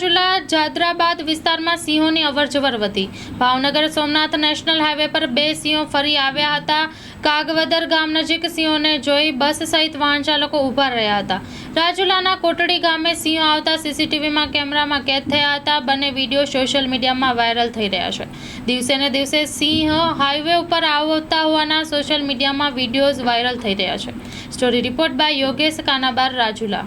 રાજુલા જાદરાબાદ વિસ્તારમાં સિંહોની અવરજવર વધી. ભાવનગર સોમનાથ નેશનલ હાઈવે પર બે સિંહો ફરી આવ્યા હતા. કાગવદર ગામ નજીક સિંહોને જોઈ બસ સહિત વાહન ચાલકો ઊભા રહ્યા હતા. રાજુલાના કોટડી ગામે સિંહો આવતા સીસીટીવીમાં કેમેરામાં કેદ થયા હતા. બંને વીડિયો સોશિયલ મીડિયામાં વાયરલ થઈ રહ્યા છે. દિવસે ને દિવસે સિંહ હાઈવે ઉપર આવતા હોવાના સોશિયલ મીડિયામાં વિડીયોઝ વાયરલ થઈ રહ્યા છે. Story report by Yogesh Kanabar Rajula.